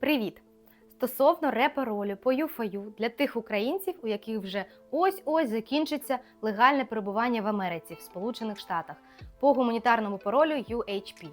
Привіт! Стосовно репаролю по ЮФАЮ для тих українців, у яких вже ось-ось закінчиться легальне перебування в Америці в Сполучених Штатах по гуманітарному паролю UHP.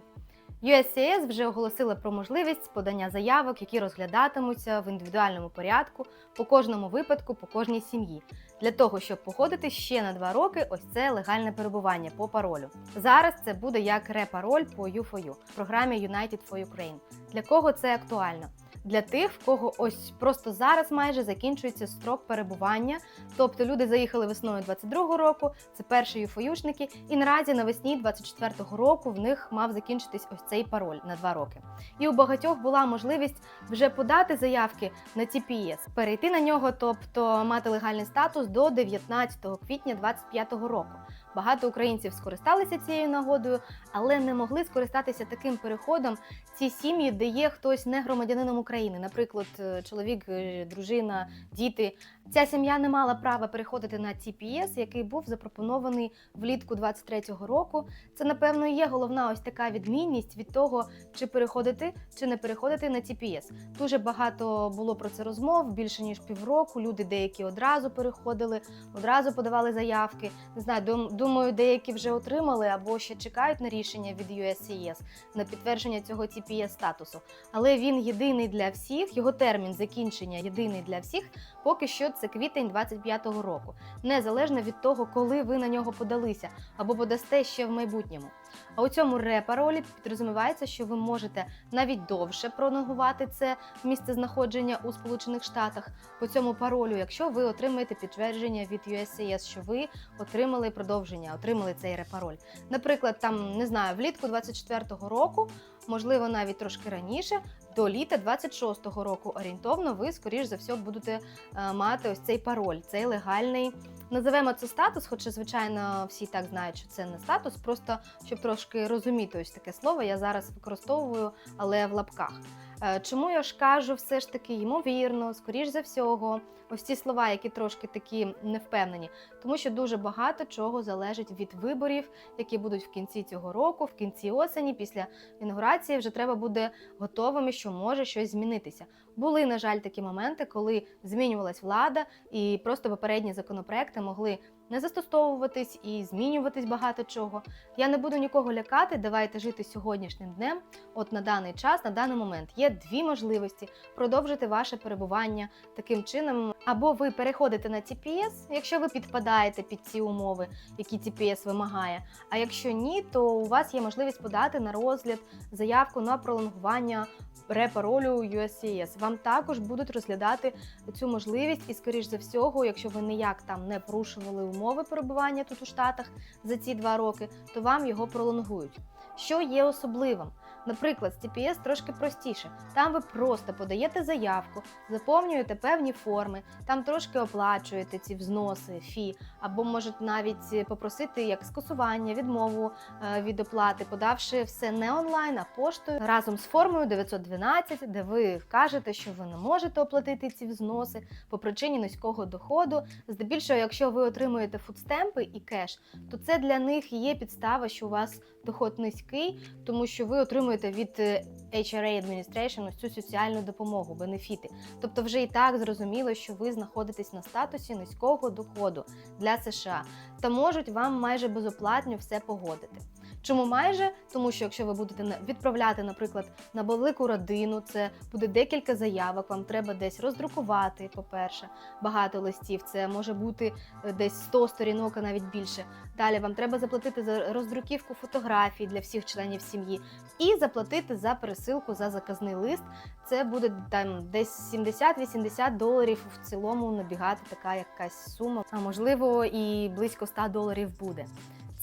USCIS вже оголосила про можливість подання заявок, які розглядатимуться в індивідуальному порядку по кожному випадку, по кожній сім'ї, для того, щоб погодити ще на два роки ось це легальне перебування по паролю. Зараз це буде як репароль по U4U в програмі United for Ukraine. Для кого це актуально? Для тих, в кого ось просто зараз майже закінчується строк перебування. Тобто люди заїхали весною 22-го року, це перші юфоюшники, і наразі навесні 24-го року в них мав закінчитись ось цей пароль на два роки. І у багатьох була можливість вже подати заявки на TPS, перейти на нього, тобто мати легальний статус до 19 квітня 2025 року. Багато українців скористалися цією нагодою, але не могли скористатися таким переходом ці сім'ї, де є хтось не громадянином України, наприклад, е, чоловік, е, дружина, діти. Ця сім'я не мала права переходити на TPS, який був запропонований влітку 23-го року. Це, напевно, є головна ось така відмінність від того, чи переходити, чи не переходити на TPS. Дуже багато було про це розмов, більше ніж півроку. Люди деякі одразу переходили, одразу подавали заявки. Не знаю, думаю, деякі вже отримали або ще чекають на рішення від USCIS на підтвердження цього TPS статусу. Але він єдиний для всіх. Його термін закінчення єдиний для всіх. Поки що це квітень 25-го року, незалежно від того, коли ви на нього подалися або подасте ще в майбутньому. А у цьому репаролі підрозумівається, що ви можете навіть довше пролонгувати це місце знаходження у Сполучених Штатах по цьому паролю, якщо ви отримаєте підтвердження від USCIS, що ви отримали продовження, отримали цей репароль. Наприклад, там не знаю, влітку 24-го року, можливо, навіть трошки раніше. До літа 26-го року орієнтовно ви, скоріш за все, будете е, мати ось цей пароль, цей легальний. Називаємо це статус, хоча, звичайно, всі так знають, що це не статус, просто щоб трошки розуміти ось таке слово, я зараз використовую, але в лапках. Е, Чому я ж кажу, все ж таки, ймовірно, скоріш за всього, ось ці слова, які трошки такі невпевнені, тому що дуже багато чого залежить від виборів, які будуть в кінці цього року, в кінці осені, після інаугурації вже треба буде готовими, що може щось змінитися. Були, на жаль, такі моменти, коли змінювалась влада, і просто попередні законопроекти могли не застосовуватись і змінюватись багато чого. Я не буду нікого лякати. Давайте жити сьогоднішнім днем. От на даний час, на даний момент є дві можливості продовжити ваше перебування таким чином. Або ви переходите на TPS, якщо ви підпадаєте під ці умови, які TPS вимагає. А якщо ні, то у вас є можливість подати на розгляд заявку на пролонгування репаролю USCIS. Вам також будуть розглядати цю можливість, і, скоріш за всього, якщо ви ніяк там не порушували умови перебування тут у Штатах за ці два роки, то вам його пролонгують. Що є особливим? Наприклад, з TPS трошки простіше. Там ви просто подаєте заявку, заповнюєте певні форми, там трошки оплачуєте ці взноси, фі, або можуть навіть попросити як скасування, відмову е, від оплати, подавши все не онлайн, а поштою разом з формою 912, де ви кажете, що ви не можете оплатити ці взноси по причині низького доходу. Здебільшого, якщо ви отримуєте фудстемпи і кеш, то це для них є підстава, що у вас доход низький, тому що ви отримуєте від е, HRA Administration ось цю соціальну допомогу, бенефіти. Тобто, вже і так зрозуміло, що ви знаходитесь на статусі низького доходу для США та можуть вам майже безоплатно все погодити. Чому майже? Тому що якщо ви будете відправляти, наприклад, на велику родину, це буде декілька заявок, вам треба десь роздрукувати, по-перше, багато листів. Це може бути е, десь 100 сторінок, а навіть більше. Далі вам треба заплатити за роздруківку фотографій для всіх членів сім'ї і заплатити за пересилку за заказний лист. Це буде там десь 70-80 доларів в цілому набігати така якась сума, а можливо і близько 100 доларів буде.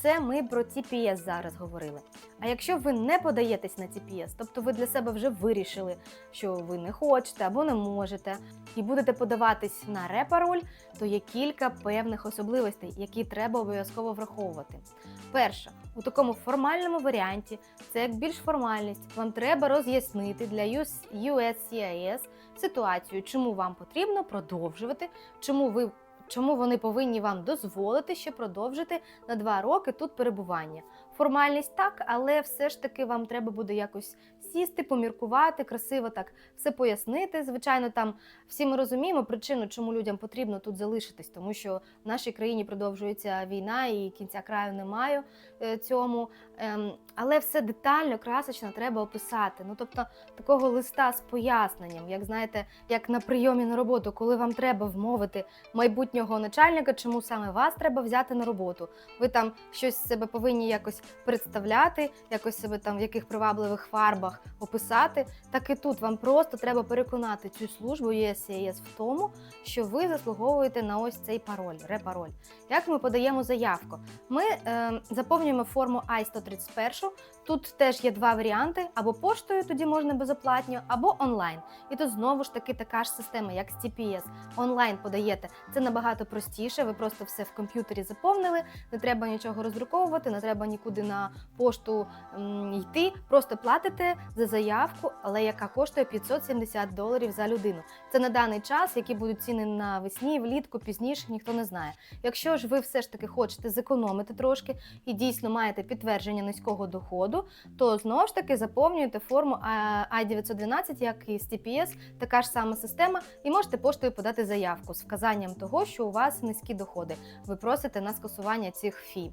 Це ми про TPS зараз говорили. А якщо ви не подаєтесь на TPS, тобто ви для себе вже вирішили, що ви не хочете або не можете, і будете подаватись на репароль, то є кілька певних особливостей, які треба обов'язково враховувати. Перше, у такому формальному варіанті, це як більш формальність, вам треба роз'яснити для USCIS ситуацію, чому вам потрібно продовжувати, чому ви. Чому вони повинні вам дозволити ще продовжити на два роки тут перебування? Формальність так, але все ж таки вам треба буде якось сісти, поміркувати, красиво так все пояснити. Звичайно, там всі ми розуміємо причину, чому людям потрібно тут залишитись, тому що в нашій країні продовжується війна і кінця краю немає е, цьому. Ем, Але все детально, красочно треба описати. Ну тобто такого листа з поясненням, як знаєте, як на прийомі на роботу, коли вам треба вмовити майбутнього начальника, чому саме вас треба взяти на роботу. Ви там щось себе повинні якось представляти, якось себе там в яких привабливих фарбах описати. Так і тут вам просто треба переконати цю службу ЄС в тому, що ви заслуговуєте на ось цей пароль, репароль. Як ми подаємо заявку? Ми е, заповнюємо форму I-131. Тут теж є два варіанти: або поштою, тоді можна безоплатно, або онлайн. І тут знову ж таки така ж система, як з TPS. Онлайн подаєте. Це набагато простіше. Ви просто все в комп'ютері заповнили, не треба нічого роздруковувати, не треба нікуди на пошту йти. Просто платите за заявку, але яка коштує 570 доларів за людину. Це на даний час, які будуть ціни навесні, влітку, пізніше, ніхто не знає. Якщо ж ви все ж таки хочете зекономити трошки і дійсно маєте підтвердження низького доходу, то знову ж таки заповнюєте форму I-912, як і з TPS, така ж сама система, і можете поштою подати заявку з вказанням того, що у вас низькі доходи. Ви просите на скасування цих фі.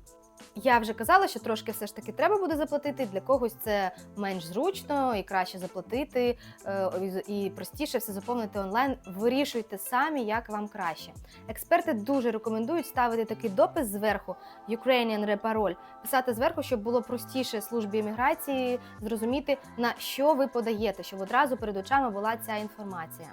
Я вже казала, що трошки все ж таки треба буде заплатити. Для когось це менш зручно і краще заплатити, е, і простіше все заповнити онлайн. Вирішуйте самі, як вам краще. Експерти дуже рекомендують ставити такий допис зверху Ukrainian Reparol, писати зверху, щоб було простіше службі імміграції зрозуміти, на що ви подаєте, щоб одразу перед очами була ця інформація.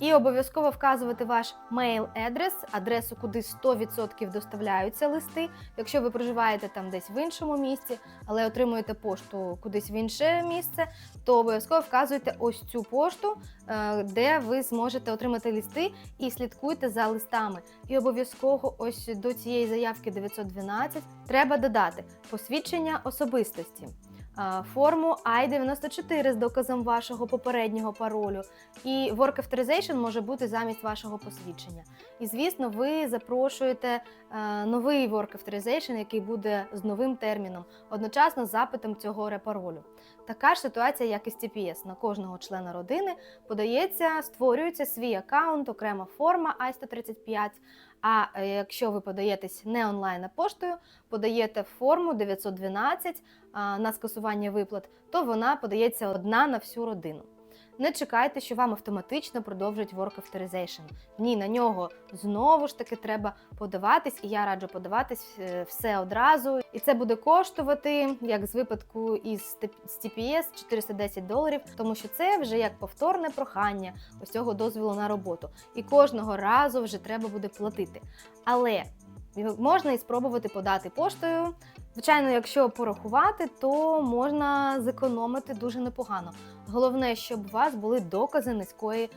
І обов'язково вказувати ваш мейл-адрес, адресу, куди 100% доставляються листи. Якщо ви проживаєте там десь в іншому місці, але отримуєте пошту кудись в інше місце, то обов'язково вказуйте ось цю пошту, е, де ви зможете отримати листи і слідкуйте за листами. І обов'язково ось до цієї заявки 912 треба додати посвідчення особистості. Е, Форму I-94 з доказом вашого попереднього паролю, і Work Authorization може бути замість вашого посвідчення. І звісно, ви запрошуєте е, новий Work Authorization, який буде з новим терміном, одночасно з запитом цього репаролю. Така ж ситуація, як і з TPS. На кожного члена родини подається, створюється свій аккаунт, окрема форма I-135. А е, якщо ви подаєтесь не онлайн, а поштою, подаєте форму 912 а, на скасування виплат, то вона подається одна на всю родину. Не чекайте, що вам автоматично продовжать Work Authorization. Ні, на нього знову ж таки треба подаватись, і я раджу подаватись е, все одразу. І це буде коштувати, як з випадку із TPS, 410 доларів, тому що це вже як повторне прохання ось цього дозволу на роботу. І кожного разу вже треба буде платити. Але можна і спробувати подати поштою. Звичайно, якщо порахувати, то можна зекономити дуже непогано. Головне, щоб у вас були докази низької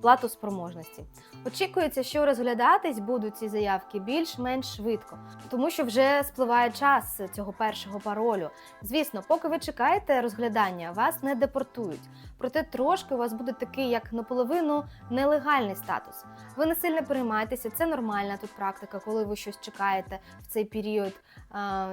платоспроможності. Очікується, що розглядатись будуть ці заявки більш-менш швидко, тому що вже спливає час цього першого паролю. Звісно, поки ви чекаєте розглядання, вас не депортують. Проте трошки у вас буде такий, як наполовину нелегальний статус. Ви не сильно переймайтеся, це нормальна тут практика, коли ви щось чекаєте в цей період.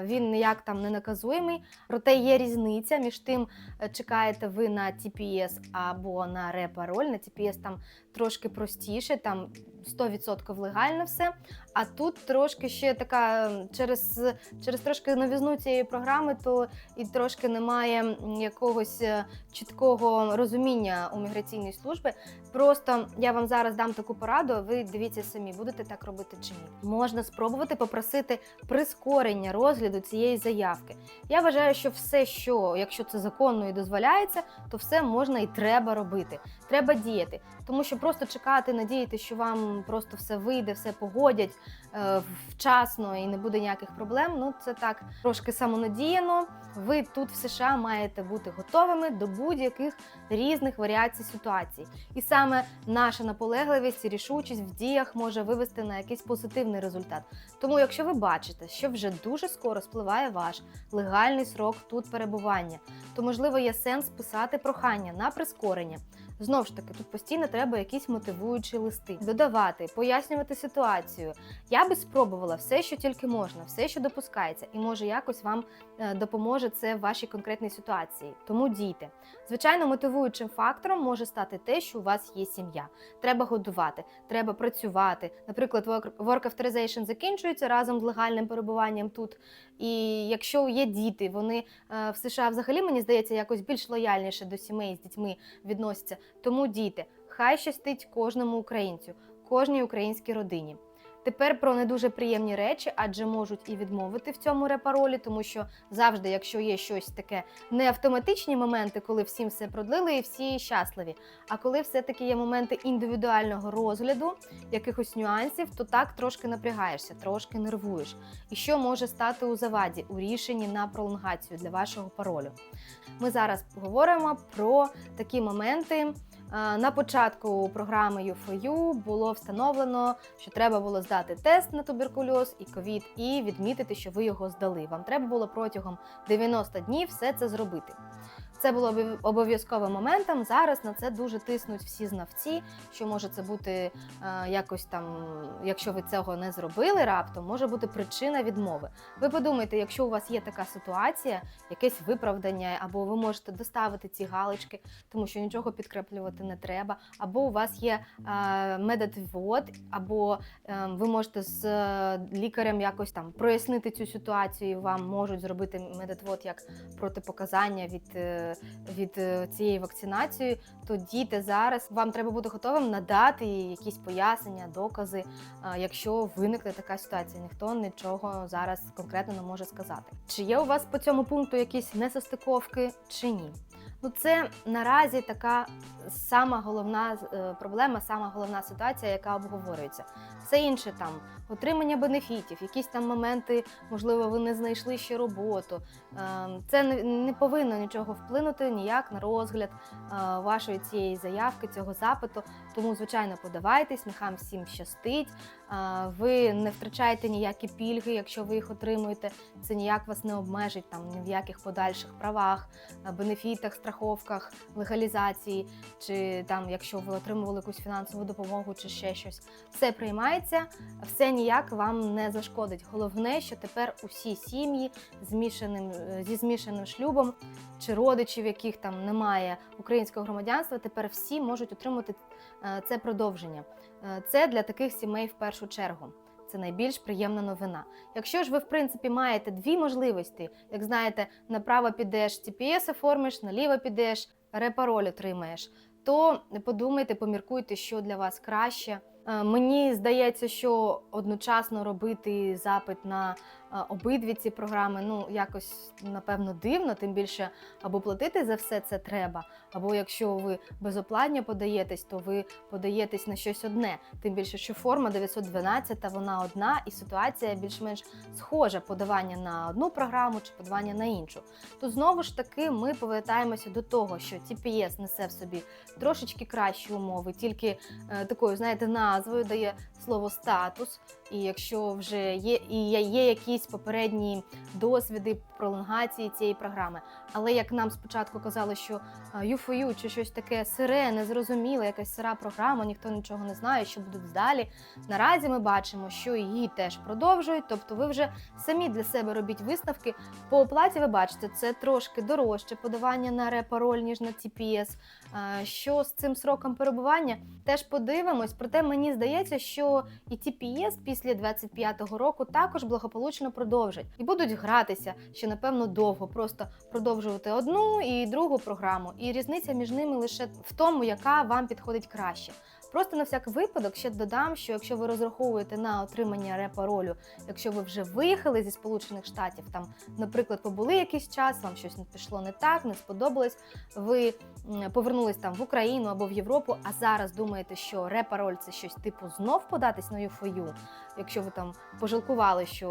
Він ніяк там не наказуємий. Проте є різниця між тим, е, чекаєте ви на TPS або на репароль. На TPS там трошки простіше, там 100% легально все. А тут трошки ще така через, через трошки новізну цієї програми, то і трошки немає якогось е, чіткого розуміння у міграційній служби. Просто я вам зараз дам таку пораду, ви дивіться самі, будете так робити чи ні. Можна спробувати попросити прискорення розгляду цієї заявки. Я вважаю, що все, що якщо це законно і дозволяється, то все можна і треба робити. Треба діяти, тому що просто чекати, надіяти, що вам просто все вийде, все погодять е, вчасно і не буде ніяких проблем. Ну це так трошки самонадіяно. Ви тут в США маєте бути готовими до будь-яких різних варіацій ситуацій. І саме наша наполегливість і рішучість в діях може вивести на якийсь позитивний результат. Тому, якщо ви бачите, що вже дуже скоро спливає ваш легальний срок тут перебування, то можливо є сенс писати прохання на прискорення. Знову ж таки, тут постійно треба якісь мотивуючі листи, додавати, пояснювати ситуацію. Я би спробувала все, що тільки можна, все, що допускається, і може якось вам допоможе це в вашій конкретній ситуації. Тому дійте. Звичайно, мотивуючим фактором може стати те, що у вас є сім'я. Треба годувати, треба працювати. Наприклад, work authorization закінчується разом з легальним перебуванням тут. І якщо є діти, вони е, в США взагалі мені здається якось більш лояльніше до сімей з дітьми відносяться. Тому діти, хай щастить кожному українцю, кожній українській родині. Тепер про не дуже приємні речі, адже можуть і відмовити в цьому репаролі, тому що завжди, якщо є щось таке, не автоматичні моменти, коли всім все продлили і всі щасливі. А коли все-таки є моменти індивідуального розгляду, якихось нюансів, то так трошки напрягаєшся, трошки нервуєш. І що може стати у заваді у рішенні на пролонгацію для вашого паролю? Ми зараз поговоримо про такі моменти. Е, На початку програми U4U було встановлено, що треба було здати тест на туберкульоз і ковід, і відмітити, що ви його здали. Вам треба було протягом 90 днів все це зробити. Це було обов- обов'язковим моментом. Зараз на це дуже тиснуть всі знавці, що може це бути е, якось там, якщо ви цього не зробили раптом, може бути причина відмови. Ви подумайте, якщо у вас є така ситуація, якесь виправдання, або ви можете доставити ці галочки, тому що нічого підкреплювати не треба, або у вас є е, медотвод, або е, ви можете з лікарем якось там прояснити цю ситуацію, і вам можуть зробити медотвод як протипоказання від, від е, цієї вакцинації, то діти зараз вам треба бути готовим надати якісь пояснення, докази, е, якщо виникне така ситуація. Ніхто нічого зараз конкретно не може сказати. Чи є у вас по цьому пункту якісь несостиковки чи ні? Ну, це наразі така сама головна е, проблема, сама головна ситуація, яка обговорюється. Все інше там отримання бенефітів, якісь там моменти, можливо, ви не знайшли ще роботу. Е, Це не- повинно нічого вплинути ніяк на розгляд е, вашої цієї заявки, цього запиту. Тому, звичайно, подавайтесь, нехай всім щастить. Е, Ви не втрачаєте ніякі пільги, якщо ви їх отримуєте. Це ніяк вас не обмежить там ні в яких подальших правах, бенефітах, страховках, легалізації, чи там, якщо ви отримували якусь фінансову допомогу, чи ще щось. Все приймається, все ніяк вам не зашкодить. Головне, що тепер усі сім'ї змішаним е, зі змішаним шлюбом чи родичів, яких там немає українського громадянства, тепер всі можуть отримати е, це продовження. Е, Це для таких сімей в першу чергу. Це найбільш приємна новина. Якщо ж ви, в принципі, маєте дві можливості, як знаєте, направо підеш, TPS оформиш, наліво підеш, репароль отримаєш, то подумайте, поміркуйте, що для вас краще. Е, Мені здається, що одночасно робити запит на обидві ці програми, ну якось напевно дивно, тим більше або платити за все це треба, або якщо ви безоплатно подаєтесь, то ви подаєтесь на щось одне. Тим більше, що форма 912 вона одна, і ситуація більш-менш схожа подавання на одну програму чи подавання на іншу. То знову ж таки ми повертаємося до того, що TPS несе в собі трошечки кращі умови, тільки е, такою, знаєте, назвою дає слово статус. І якщо вже є і є- якісь попередні досвіди пролонгації цієї програми. Але як нам спочатку казали, що е, U4U чи щось таке сире, незрозуміле, якась сира програма, ніхто нічого не знає, що буде далі. Наразі ми бачимо, що її теж продовжують. Тобто, ви вже самі для себе робіть висновки. По оплаті ви бачите, це трошки дорожче подавання на репароль, ніж на TPS. Е, Що з цим сроком перебування? Теж подивимось. Проте мені здається, що і TPS після 25-го року також благополучно продовжать і будуть гратися ще напевно довго, просто продовжувати одну і другу програму. І різниця між ними лише в тому, яка вам підходить краще. Просто на всяк випадок ще додам, що якщо ви розраховуєте на отримання репаролю, якщо ви вже виїхали зі Сполучених Штатів, там, наприклад, побули якийсь час, вам щось не пішло не так, не сподобалось, ви повернулись там в Україну або в Європу, а зараз думаєте, що репароль це щось типу знов податись на ЮФОЮ, якщо ви там пожалкували, що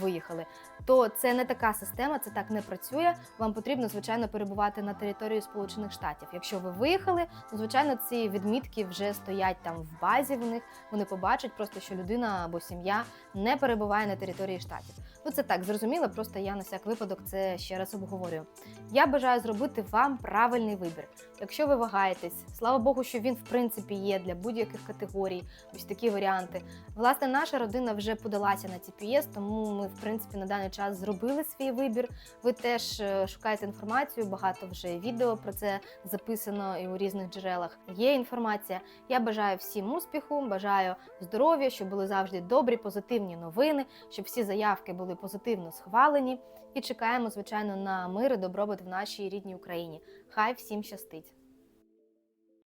виїхали, то це не така система, це так не працює. Вам потрібно, звичайно, перебувати на території Сполучених Штатів. Якщо ви виїхали, то звичайно ці відмітки вже стоять там в базі в них. Вони побачать просто, що людина або сім'я не перебуває на території штатів. Ну це так зрозуміло, просто я на всяк випадок це ще раз обговорюю. Я бажаю зробити вам правильний вибір. Якщо ви вагаєтесь, слава Богу, що він в принципі є для будь-яких категорій. Ось такі варіанти. Власне, наша родина вже подалася на TPS, тому ми, в принципі, на даний час зробили свій вибір. Ви теж е, шукаєте інформацію, багато вже відео про це записано і у різних джерелах. Є інформація. Я бажаю всім успіху, бажаю здоров'я, щоб були завжди добрі, позитивні новини, щоб всі заявки були позитивно схвалені. І чекаємо, звичайно, на мир і добробут в нашій рідній Україні. Хай всім щастить!